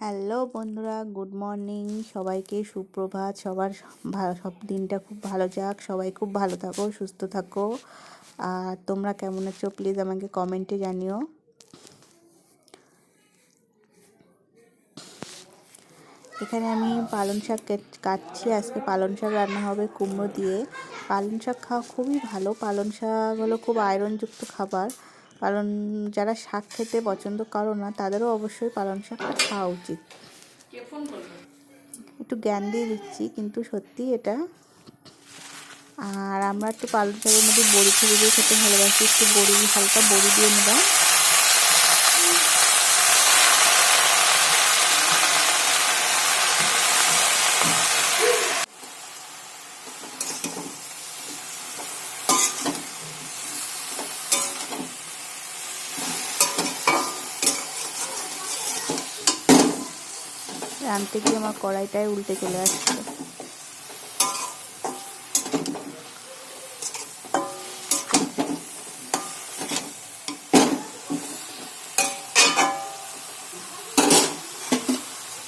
Hello বন্ধুরা, good morning. সবাইকে সুপ্রভাত। সবার সব দিনটা খুব ভালো যাক। সবাই খুব ভালো থাকো, সুস্থ থাকো। আর তোমরা কেমন আছো? প্লিজ আমাকে কমেন্টে জানিও। এখানে আমি পালং শাক কাটছি। আজকে পালং শাক রান্না হবে কুমড়ো দিয়ে। পালং শাক খাওয়া খুবই ভালো। পালং শাক হলো খুব আয়রনযুক্ত খাবার। কারণ যারা শাক খেতে পছন্দ করো না তাদেরও অবশ্যই পালং শাকটা খাওয়া উচিত। একটু জ্ঞান দিয়ে দিচ্ছি কিন্তু সত্যি এটা। আর আমরা একটু পালং শাকের মধ্যে বড়ি ফেলে দিয়ে খেতে ভালোবাসি একটু বড়ি হালকা বড়ি দিয়ে নেবা রানতে গিয়ে আমার কড়াইটাই উল্টে চলে আসছে।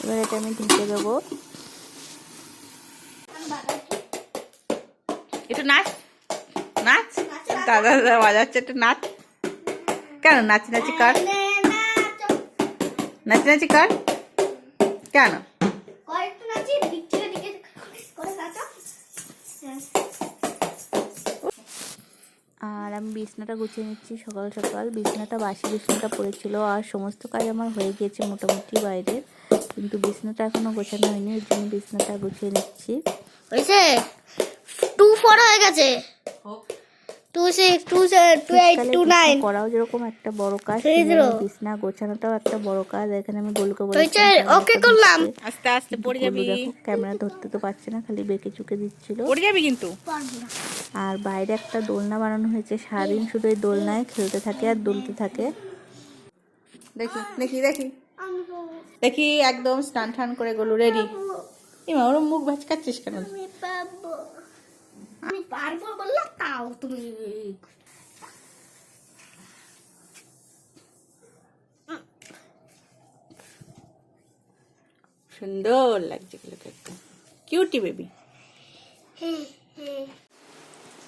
এবার এটা আমি ঢেকে দেবো। একটু নাচ নাচ। দাদা দাদা বাজাচ্ছে একটু নাচ। কেন নাচি নাচি কার। নাচি নাচি কার। কেন? নাচো আর আমি বিছনাটা গুছিয়ে নিচ্ছি সকাল সকাল। বিছনাটা বাসি বিছনাটা পড়েছিল আর সমস্ত কাজ আমার হয়ে গিয়েছে মোটামুটি বাইরে। কিন্তু বিছনাটা এখনও গোছানো হয়নি এর জন্য বিছনাটা গুছিয়ে নিচ্ছি। হয়েছে? টু ফোর হয়ে গেছে। Two six two two eight two nine করাও যেরকম একটা বড় কাজ বিছনা গোছানোটাও একটা বড় কাজ এখানে আমি গোলুকে ওকে করলাম। আস্তে আস্তে পড়ে যাবি। ক্যামেরা ধরতে তো পারছে না খালি বেঁকে চুকে দিচ্ছিল। পড়ে যাবি কিন্তু। আর বাইরে একটা দোলনা বানানো হয়েছে সারাদিন শুধু এই দোলনায় খেলতে থাকে আর দুলতে থাকে। দেখি দেখি দেখি। দেখি একদম স্নান টান করে গলু রেডি এমা ওর মুখ ভাচকাচ্ছিস কেন? আমি পাবো আমি পারব বললে? তাও তুমি সুন্দর লাগছে গুলোকে একদম কিউটি বেবি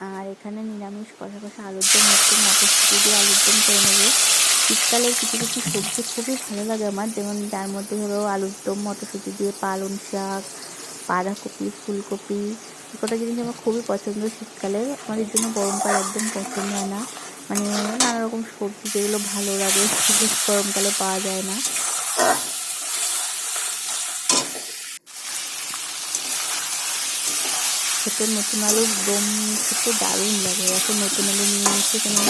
আর এখানে নিরামিষ কষা কষা আলুর দম হচ্ছে মটরশুটি দিয়ে আলুর দম করে নেবে। শীতকালে কিছু কিছু সবজি খুবই ভালো লাগে আমার যেমন যার মধ্যে হলো আলুর দম মটরশুটি দিয়ে পালং শাক বাঁধাকপি ফুলকপি কটা জিনিস আমার খুবই পছন্দ শীতকালে। আমাদের জন্য গরমকাল একদম পছন্দ হয় না। মানে নানা রকম সবজি যেগুলো ভালো লাগে সেগুলো গরমকালে পাওয়া যায় না। খেতে নতুন আলুর দম খেতে দারুণ লাগে। এখন নতুন আলু নিয়ে এসে এখানে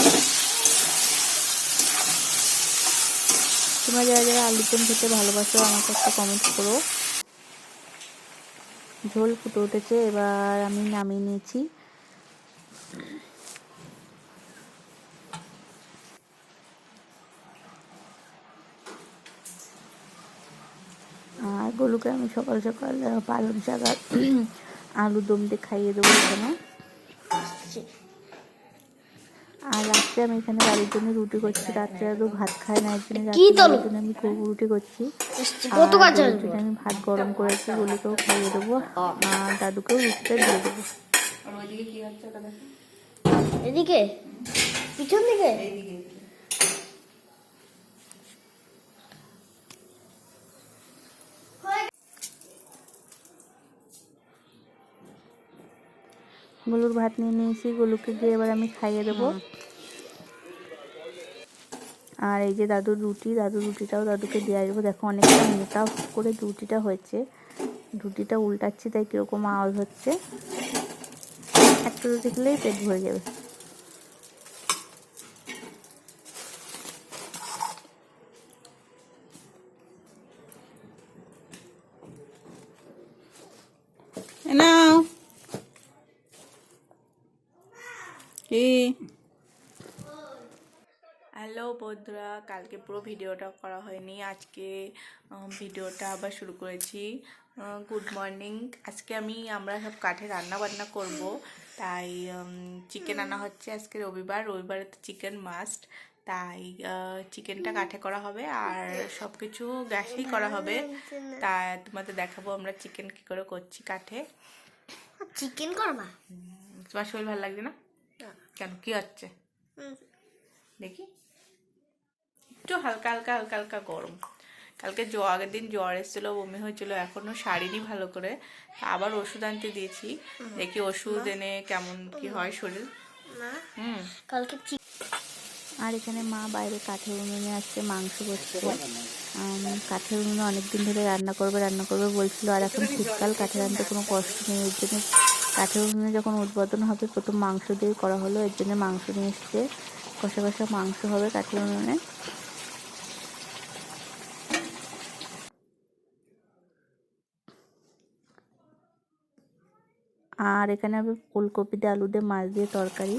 তোমরা যারা যারা আলুর দম খেতে ভালোবাসো, আমাকে একটা কমেন্ট করো। ঝোল ফুটে উঠেছে, এবার আমি নামিয়ে নিয়েছি। আর গরুকে আমি সকাল সকাল পালং শাক আর আলু দমতে খাইয়ে দেবো এখানে। আর রাত্রে আমি এখানে বাড়ির জন্য রুটি করছি। রাত্রে আরও ভাত খায় না জন্য রাত্রে জন্য আমি খুব রুটি করছি। আমি ভাত গরম করেছি গলুকেও খাইয়ে দেবো। আর দাদুকেও রুটিটা দিয়ে দেবো। এদিকে পিছন দিকে? গলুর ভাত নিয়ে নিয়েছি গলুকে দিয়ে এবার আমি খাইয়ে দেবো। আর এই যে দাদুর রুটি দাদুর রুটিটাও দাদুকে দিয়ে আসব। দেখো অনেকটা মোটা করে রুটিটা হয়েছে। রুটিটা উল্টাচ্ছি তাই কীরকম আওয়াজ হচ্ছে। একটা রুটি খেলেই পেট ভরে যাবে। কি? হ্যালো বন্ধুরা কালকে পুরো ভিডিওটা করা হয়নি। আজকে ভিডিওটা আবার শুরু করেছি। গুড মর্নিং আজকে আমি আমরা সব কাঠে রান্না বান্না করব। তাই চিকেন আনা হচ্ছে আজকে রবিবার। রবিবারে তো চিকেন মাস্ট তাই চিকেনটা কাঠে করা হবে আর সব কিছু গ্যাসেই করা হবে। তা তোমাদের দেখাবো আমরা চিকেন কী করে করছি কাঠে। চিকেন করবা তোমার শরীর ভালো লাগছে না? কেন? কি হচ্ছে? দেখি। একটু হালকা হালকা হালকা হালকা গরম। কালকে জ্বর আগের দিন জ্বর এসেছিল বমি হয়েছিল এখনও সারিনি ভালো করে। আবার ওষুধ আনতে দিয়েছি। দেখি ওষুধ এনে কেমন কি হয় শরীর? না হুম। কালকে আর এখানে মা বাইরে কাঠের উনুনে আসছে মাংস করছে। কাঠের উনুনে অনেক দিন ধরে রান্না করবে রান্না করবে বলছিল আর এখন শীতকাল কাঠের রান্নাতে কোনো কষ্ট নেই এর জন্য কাঠের উনুনে যখন উদ্বোধন হবে, প্রথম মাংস দিয়ে করা হলো। এর জন্য মাংস নিয়ে এসছে। কষা কষা মাংস হবে কাঠের উনুনে আর এখানে হবে ফুলকপি দিয়ে আলু দিয়ে মাছ দিয়ে তরকারি।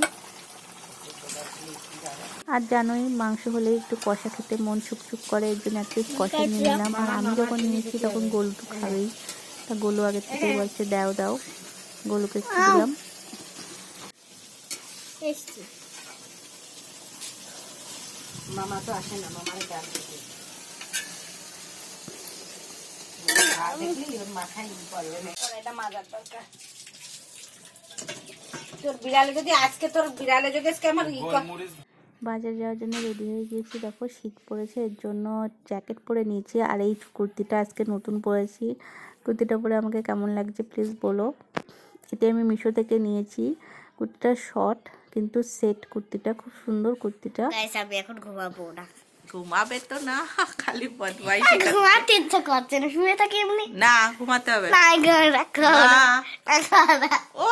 আর জানোই, মাংস হলে একটু কষা খেতে মন ছুকছুক করে, এর জন্য একটু কষা নিয়ে নিলাম। আর আমি যখন নিয়েছি তখন গোলু খাবেই। তা গোলু আগে থেকে বলছে, দাও দাও। গোলুকে একটু দিলাম। এসছি মামা তো আসে না মামার ডাল বাজার যাওয়ার জন্য রেডি হয়ে গিয়েছি। দেখো শীত পড়েছে এর জন্য জ্যাকেট পরে নিয়েছি। আর এই কুর্তিটা আজকে নতুন পরেছি। কুর্তিটা পরে আমাকে কেমন লাগছে প্লিজ বলো। এটা আমি মিশো থেকে নিয়েছি। কুর্তিটা শর্ট কিন্তু সেট কুর্তিটা খুব সুন্দর কুর্তিটা। গাইস আমি এখন ঘুমাবো না। ঘুমাবে তো না খালি বদমাইশি। করে। ঘুমাতে ইচ্ছা করছে না শুয়ে থাকি এমনি। না ঘুমাতে হবে। না গো রাখো না। রাখো না। ও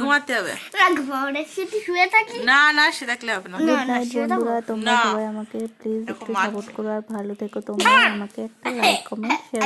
ঘুমাতে হবে। না শুয়ে থাকি? না না সে দেখলে হবে না। না, গুড না, নাইট সেটা বন্ধুরা তোমরা না। সবাই আমাকে প্লিজ একটু সাপোর্ট করো আর ভালো থেকো। তোমরা আমাকে একটা লাইক কমেন্ট শেয়ার